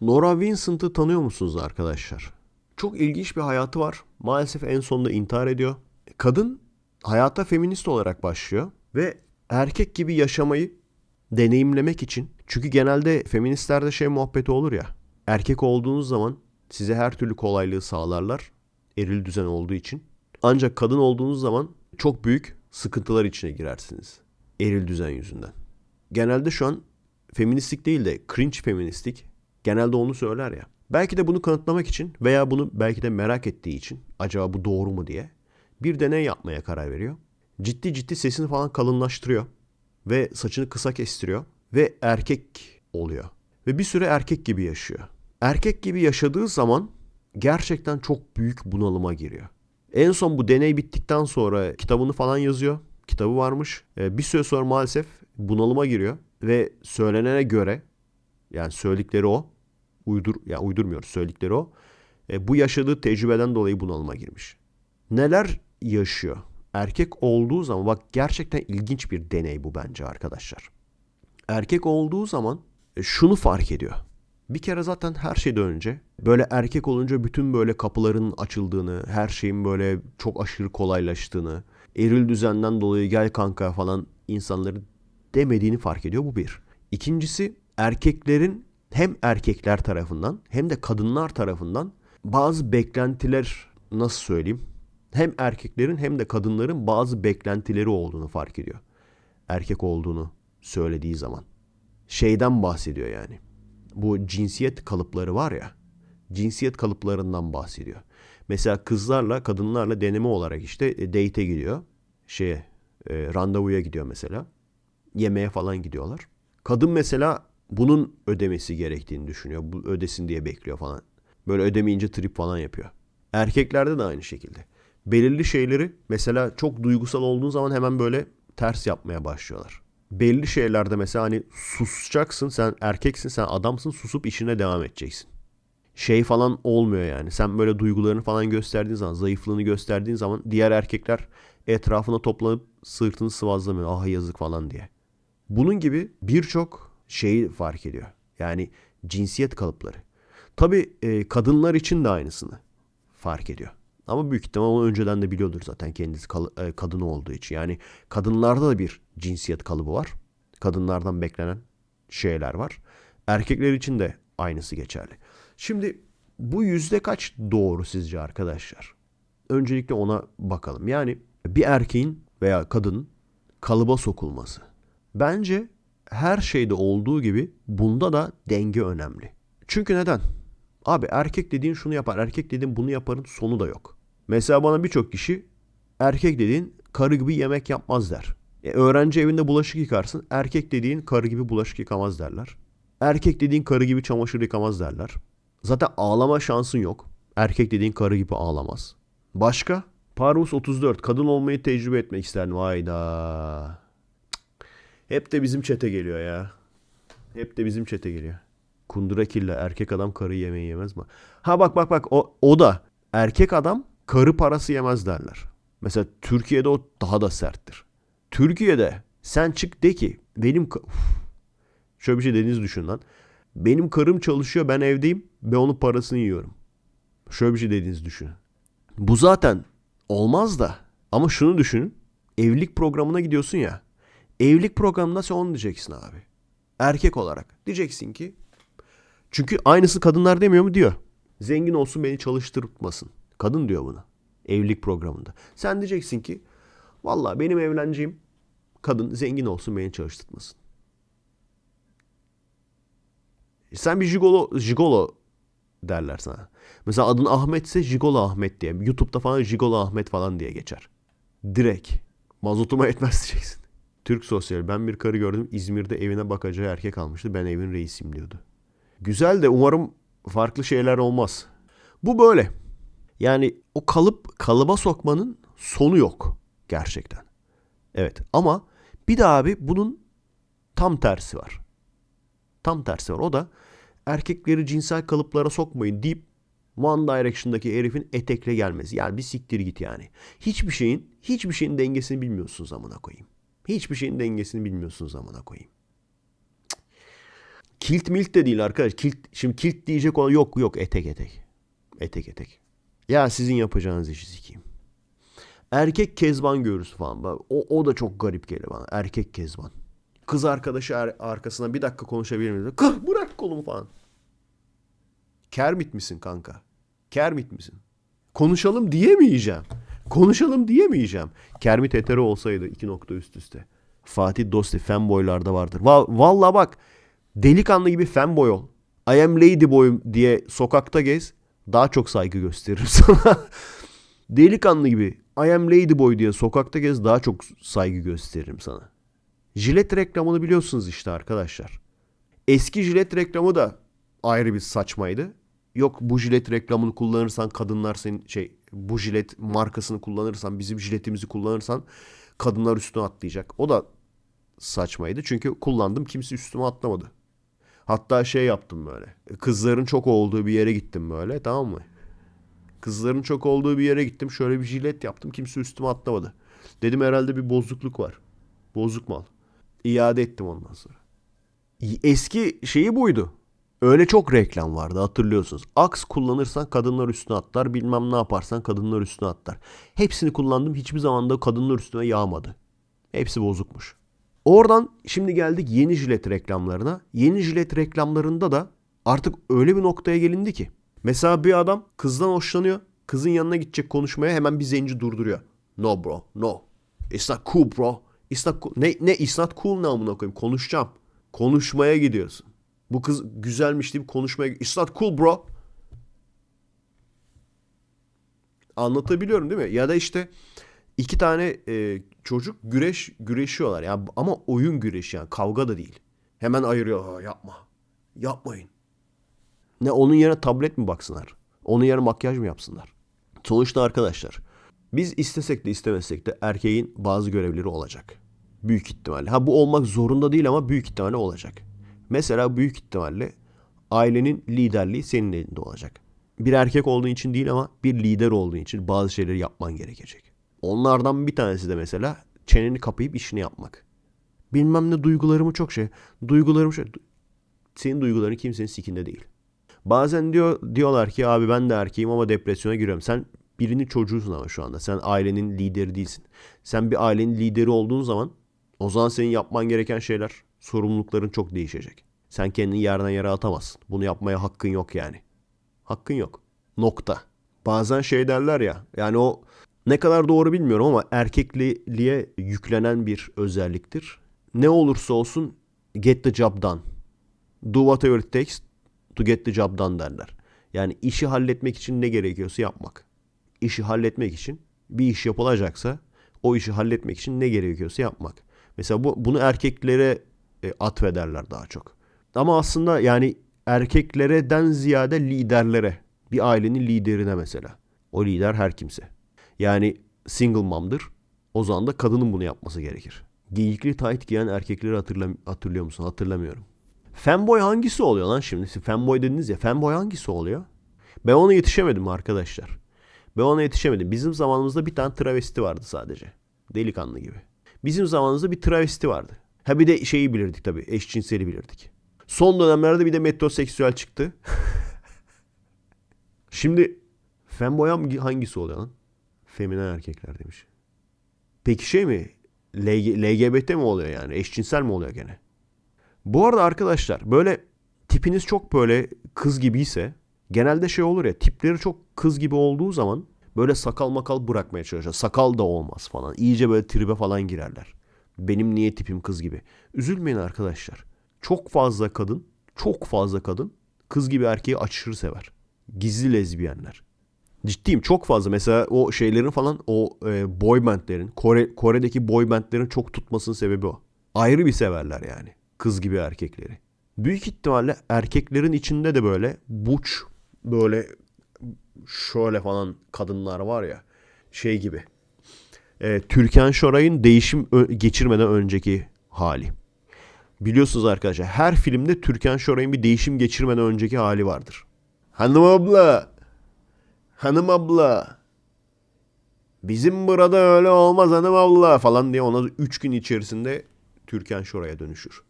Nora Vincent'ı tanıyor musunuz arkadaşlar? Çok ilginç bir hayatı var. Maalesef en sonunda intihar ediyor. Kadın hayata feminist olarak başlıyor ve erkek gibi yaşamayı deneyimlemek için çünkü genelde feministlerde şey muhabbeti olur ya. Erkek olduğunuz zaman size her türlü kolaylığı sağlarlar. Eril düzen olduğu için. Ancak kadın olduğunuz zaman çok büyük sıkıntılar içine girersiniz. Eril düzen yüzünden. Genelde şu an feministlik değil de cringe feministlik genelde onu söyler ya. Belki de bunu kanıtlamak için veya bunu belki de merak ettiği için acaba bu doğru mu diye bir deney yapmaya karar veriyor. Ciddi ciddi sesini falan kalınlaştırıyor ve saçını kısa kestiriyor ve erkek oluyor. Ve bir süre erkek gibi yaşıyor. Erkek gibi yaşadığı zaman gerçekten çok büyük bunalıma giriyor. En son bu deney bittikten sonra kitabını falan yazıyor. Kitabı varmış. Ee, Bir süre sonra maalesef bunalıma giriyor ve söylenene göre yani söyledikleri o uydur ya yani uydurmuyoruz söyledikleri o. E, bu yaşadığı tecrübeden dolayı bunalıma girmiş. Neler yaşıyor? Erkek olduğu zaman bak gerçekten ilginç bir deney bu bence arkadaşlar. Erkek olduğu zaman e, şunu fark ediyor. Bir kere zaten her şeyden önce böyle erkek olunca bütün böyle kapıların açıldığını, her şeyin böyle çok aşırı kolaylaştığını, eril düzenden dolayı gel kanka falan insanların demediğini fark ediyor bu bir. İkincisi erkeklerin hem erkekler tarafından hem de kadınlar tarafından bazı beklentiler nasıl söyleyeyim? Hem erkeklerin hem de kadınların bazı beklentileri olduğunu fark ediyor. Erkek olduğunu söylediği zaman. Şeyden bahsediyor yani. Bu cinsiyet kalıpları var ya. Cinsiyet kalıplarından bahsediyor. Mesela kızlarla kadınlarla deneme olarak işte e, date'e gidiyor. Şeye e, randevuya gidiyor mesela. Yemeğe falan gidiyorlar. Kadın mesela bunun ödemesi gerektiğini düşünüyor. Bu ödesin diye bekliyor falan. Böyle ödemeyince trip falan yapıyor. Erkeklerde de aynı şekilde. Belirli şeyleri mesela çok duygusal olduğun zaman hemen böyle ters yapmaya başlıyorlar. Belli şeylerde mesela hani susacaksın sen erkeksin sen adamsın susup işine devam edeceksin. Şey falan olmuyor yani. Sen böyle duygularını falan gösterdiğin zaman, zayıflığını gösterdiğin zaman diğer erkekler etrafına toplanıp sırtını sıvazlamıyor. Ah yazık falan diye. Bunun gibi birçok şeyi fark ediyor. Yani cinsiyet kalıpları. Tabii e, kadınlar için de aynısını fark ediyor. Ama büyük ihtimal onu önceden de biliyordur zaten kendisi kal- e, kadın olduğu için. Yani kadınlarda da bir cinsiyet kalıbı var. Kadınlardan beklenen şeyler var. Erkekler için de aynısı geçerli. Şimdi bu yüzde kaç doğru sizce arkadaşlar? Öncelikle ona bakalım. Yani bir erkeğin veya kadının kalıba sokulması. Bence her şeyde olduğu gibi bunda da denge önemli. Çünkü neden? Abi erkek dediğin şunu yapar, erkek dediğin bunu yaparın sonu da yok. Mesela bana birçok kişi erkek dediğin karı gibi yemek yapmaz der. E, öğrenci evinde bulaşık yıkarsın, erkek dediğin karı gibi bulaşık yıkamaz derler. Erkek dediğin karı gibi çamaşır yıkamaz derler. Zaten ağlama şansın yok. Erkek dediğin karı gibi ağlamaz. Başka? Parvus 34. Kadın olmayı tecrübe etmek isterdim. Hayda. Hep de bizim çete geliyor ya. Hep de bizim çete geliyor. Kundura erkek adam karı yemeği yemez mi? Ha bak bak bak o, o da erkek adam karı parası yemez derler. Mesela Türkiye'de o daha da serttir. Türkiye'de sen çık de ki benim Uf. şöyle bir şey dediğinizi düşün lan. Benim karım çalışıyor ben evdeyim ve onun parasını yiyorum. Şöyle bir şey dediğinizi düşünün. Bu zaten olmaz da ama şunu düşünün. Evlilik programına gidiyorsun ya. Evlilik programında sen onu diyeceksin abi. Erkek olarak. Diyeceksin ki çünkü aynısı kadınlar demiyor mu diyor. Zengin olsun beni çalıştırmasın. Kadın diyor bunu. Evlilik programında. Sen diyeceksin ki valla benim evleneceğim kadın zengin olsun beni çalıştırmasın. Sen bir jigolo, jigolo derler sana. Mesela adın Ahmetse Jigolo Ahmet diye. YouTube'da falan Jigolo Ahmet falan diye geçer. Direkt. Mazotuma etmez diyeceksin. Türk sosyal. Ben bir karı gördüm. İzmir'de evine bakacağı erkek almıştı. Ben evin reisiyim diyordu. Güzel de umarım farklı şeyler olmaz. Bu böyle. Yani o kalıp kalıba sokmanın sonu yok gerçekten. Evet ama bir de abi bunun tam tersi var. Tam tersi var. O da erkekleri cinsel kalıplara sokmayın deyip One Direction'daki herifin etekle gelmesi. Yani bir siktir git yani. Hiçbir şeyin, hiçbir şeyin dengesini bilmiyorsun zamana koyayım. Hiçbir şeyin dengesini bilmiyorsun zamana koyayım. Kilt milt de değil arkadaş. Kilt, şimdi kilt diyecek olan yok yok etek etek. Etek etek. Ya sizin yapacağınız işi sikeyim. Erkek kezban görürsü falan. O, o da çok garip geliyor bana. Erkek kezban. Kız arkadaşı ar- arkasına bir dakika konuşabilir miyiz? Kır bırak kolumu falan. Kermit misin kanka? Kermit misin? Konuşalım diyemeyeceğim. Konuşalım diyemeyeceğim. Kermit hetero olsaydı iki nokta üst üste. Fatih Dosti fanboylarda vardır. Va- Vallahi bak delikanlı gibi fanboy ol. I am ladyboy diye sokakta gez. Daha çok saygı gösteririm sana. delikanlı gibi I am ladyboy diye sokakta gez. Daha çok saygı gösteririm sana. Jilet reklamını biliyorsunuz işte arkadaşlar. Eski jilet reklamı da ayrı bir saçmaydı. Yok bu jilet reklamını kullanırsan kadınlar senin şey bu jilet markasını kullanırsan bizim jiletimizi kullanırsan kadınlar üstüne atlayacak. O da saçmaydı. Çünkü kullandım kimse üstüme atlamadı. Hatta şey yaptım böyle. Kızların çok olduğu bir yere gittim böyle tamam mı? Kızların çok olduğu bir yere gittim. Şöyle bir jilet yaptım. Kimse üstüme atlamadı. Dedim herhalde bir bozukluk var. Bozuk mal. İade ettim ondan sonra. Eski şeyi buydu. Öyle çok reklam vardı hatırlıyorsunuz. Aks kullanırsan kadınlar üstüne atlar. Bilmem ne yaparsan kadınlar üstüne atlar. Hepsini kullandım. Hiçbir zaman da kadınlar üstüne yağmadı. Hepsi bozukmuş. Oradan şimdi geldik yeni jilet reklamlarına. Yeni jilet reklamlarında da artık öyle bir noktaya gelindi ki. Mesela bir adam kızdan hoşlanıyor. Kızın yanına gidecek konuşmaya hemen bir zenci durduruyor. No bro, no. It's not cool bro. It's not cool. Ne, ne it's not cool ne amına koyayım. Konuşacağım. Konuşmaya gidiyorsun. Bu kız güzelmiş deyip konuşmaya... It's not cool bro. Anlatabiliyorum değil mi? Ya da işte iki tane e, çocuk güreş güreşiyorlar. Ya ama oyun güreşi yani kavga da değil. Hemen ayırıyor. "Ha, yapma. Yapmayın. Ne onun yerine tablet mi baksınlar? Onun yerine makyaj mı yapsınlar? Sonuçta arkadaşlar biz istesek de istemesek de erkeğin bazı görevleri olacak. Büyük ihtimalle. Ha bu olmak zorunda değil ama büyük ihtimalle olacak. Mesela büyük ihtimalle ailenin liderliği senin elinde olacak. Bir erkek olduğun için değil ama bir lider olduğun için bazı şeyleri yapman gerekecek. Onlardan bir tanesi de mesela çeneni kapayıp işini yapmak. Bilmem ne duygularımı çok şey. Duygularım şey. Senin duyguların kimsenin sikinde değil. Bazen diyor diyorlar ki abi ben de erkeğim ama depresyona giriyorum. Sen birinin çocuğusun ama şu anda. Sen ailenin lideri değilsin. Sen bir ailenin lideri olduğun zaman o zaman senin yapman gereken şeyler, sorumlulukların çok değişecek. Sen kendini yerden yere atamazsın. Bunu yapmaya hakkın yok yani. Hakkın yok. Nokta. Bazen şey derler ya. Yani o ne kadar doğru bilmiyorum ama erkekliliğe yüklenen bir özelliktir. Ne olursa olsun get the job done. Do whatever it takes to get the job done derler. Yani işi halletmek için ne gerekiyorsa yapmak. İşi halletmek için bir iş yapılacaksa o işi halletmek için ne gerekiyorsa yapmak. Mesela bu, bunu erkeklere e, atfederler daha çok. Ama aslında yani erkeklereden ziyade liderlere. Bir ailenin liderine mesela. O lider her kimse. Yani single mom'dır. O zaman da kadının bunu yapması gerekir. Geyikli tight giyen erkekleri hatırla, hatırlıyor musun? Hatırlamıyorum. Fanboy hangisi oluyor lan şimdi? Siz fanboy dediniz ya. Fanboy hangisi oluyor? Ben ona yetişemedim arkadaşlar. Ben ona yetişemedim. Bizim zamanımızda bir tane travesti vardı sadece. Delikanlı gibi. Bizim zamanımızda bir travesti vardı. Ha bir de şeyi bilirdik tabii. Eşcinseli bilirdik. Son dönemlerde bir de metroseksüel çıktı. Şimdi fanboy hangisi oluyor lan? Feminen erkekler demiş. Peki şey mi? LG, LGBT mi oluyor yani? Eşcinsel mi oluyor gene? Bu arada arkadaşlar böyle tipiniz çok böyle kız gibiyse genelde şey olur ya tipleri çok kız gibi olduğu zaman böyle sakal makal bırakmaya çalışır. Sakal da olmaz falan. İyice böyle tribe falan girerler. Benim niye tipim kız gibi? Üzülmeyin arkadaşlar. Çok fazla kadın, çok fazla kadın kız gibi erkeği aşırı sever. Gizli lezbiyenler. Ciddiyim çok fazla. Mesela o şeylerin falan o e, boy bandlerin, Kore, Kore'deki boy bandlerin çok tutmasının sebebi o. Ayrı bir severler yani. Kız gibi erkekleri. Büyük ihtimalle erkeklerin içinde de böyle buç böyle şöyle falan kadınlar var ya şey gibi. E, Türkan Şoray'ın değişim geçirmeden önceki hali. Biliyorsunuz arkadaşlar her filmde Türkan Şoray'ın bir değişim geçirmeden önceki hali vardır. Hanım abla. Hanım abla. Bizim burada öyle olmaz hanım abla falan diye ona 3 gün içerisinde Türkan Şoray'a dönüşür.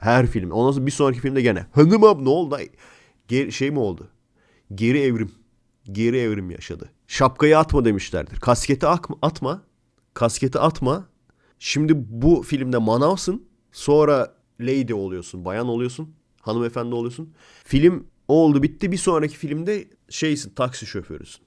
Her film. Ondan sonra bir sonraki filmde gene. Hanımam ne oldu? Geri, şey mi oldu? Geri evrim. Geri evrim yaşadı. Şapkayı atma demişlerdir. Kasketi atma. Kasketi atma. Şimdi bu filmde manavsın. Sonra lady oluyorsun. Bayan oluyorsun. Hanımefendi oluyorsun. Film oldu bitti. Bir sonraki filmde şeysin taksi şoförüsün.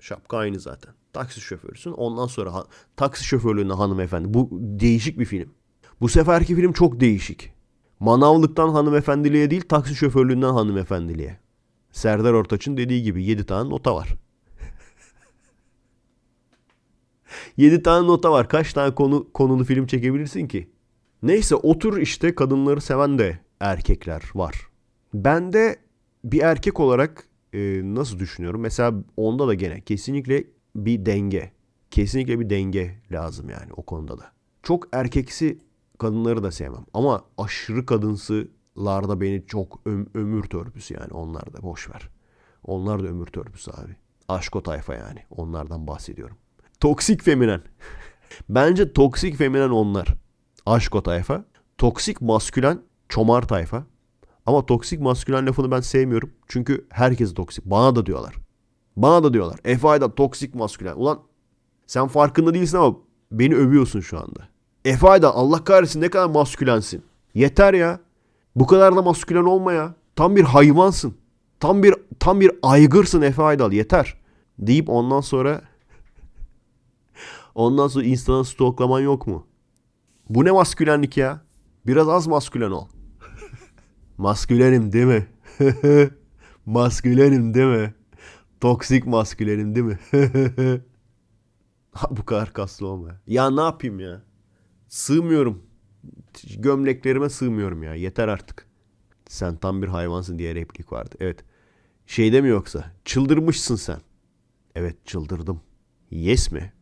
Şapka aynı zaten. Taksi şoförüsün. Ondan sonra ha- taksi şoförlüğünde hanımefendi. Bu değişik bir film. Bu seferki film çok değişik. Manavlıktan hanımefendiliğe değil taksi şoförlüğünden hanımefendiliğe. Serdar Ortaç'ın dediği gibi 7 tane nota var. 7 tane nota var. Kaç tane konu konulu film çekebilirsin ki? Neyse otur işte kadınları seven de erkekler var. Ben de bir erkek olarak e, nasıl düşünüyorum? Mesela onda da gene kesinlikle bir denge. Kesinlikle bir denge lazım yani o konuda da. Çok erkeksi kadınları da sevmem. Ama aşırı kadınsılarda beni çok öm- ömür törpüsü yani onlar da boş ver. Onlar da ömür törpüsü abi. Aşko tayfa yani. Onlardan bahsediyorum. Toksik feminen. Bence toksik feminen onlar. Aşko tayfa. Toksik maskülen çomar tayfa. Ama toksik maskülen lafını ben sevmiyorum. Çünkü herkes toksik. Bana da diyorlar. Bana da diyorlar. Efe Aydan toksik maskülen. Ulan sen farkında değilsin ama beni övüyorsun şu anda. Efe Aydan Allah kahretsin ne kadar maskülensin. Yeter ya. Bu kadar da maskülen olma ya. Tam bir hayvansın. Tam bir tam bir aygırsın Efe Aydal yeter. Deyip ondan sonra ondan sonra Insta'dan stoklaman yok mu? Bu ne maskülenlik ya? Biraz az maskülen ol. Maskülenim değil mi? maskülenim değil mi? Toksik maskülenim değil mi? Bu kadar kaslı olma. Ya ne yapayım ya? Sığmıyorum. Gömleklerime sığmıyorum ya. Yeter artık. Sen tam bir hayvansın diye replik vardı. Evet. Şeyde mi yoksa? Çıldırmışsın sen. Evet çıldırdım. Yes mi?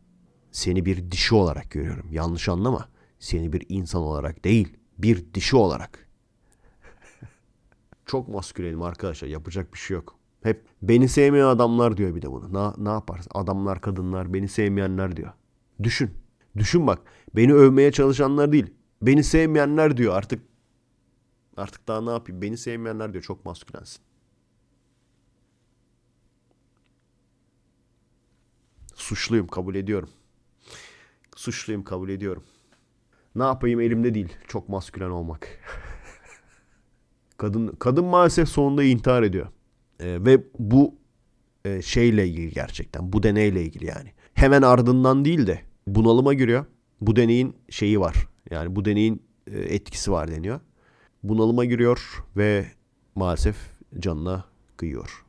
Seni bir dişi olarak görüyorum. Yanlış anlama. Seni bir insan olarak değil, bir dişi olarak. Çok maskülenim arkadaşlar. Yapacak bir şey yok. Hep beni sevmeyen adamlar diyor bir de bunu. Ne, ne yaparsın? Adamlar, kadınlar, beni sevmeyenler diyor. Düşün. Düşün bak. Beni övmeye çalışanlar değil. Beni sevmeyenler diyor artık. Artık daha ne yapayım? Beni sevmeyenler diyor. Çok maskülensin. Suçluyum kabul ediyorum. Suçluyum kabul ediyorum. Ne yapayım elimde değil. Çok maskülen olmak. kadın kadın maalesef sonunda intihar ediyor. Ee, ve bu e, şeyle ilgili gerçekten. Bu deneyle ilgili yani. Hemen ardından değil de bunalıma giriyor. Bu deneyin şeyi var. Yani bu deneyin e, etkisi var deniyor. Bunalıma giriyor ve maalesef canına kıyıyor.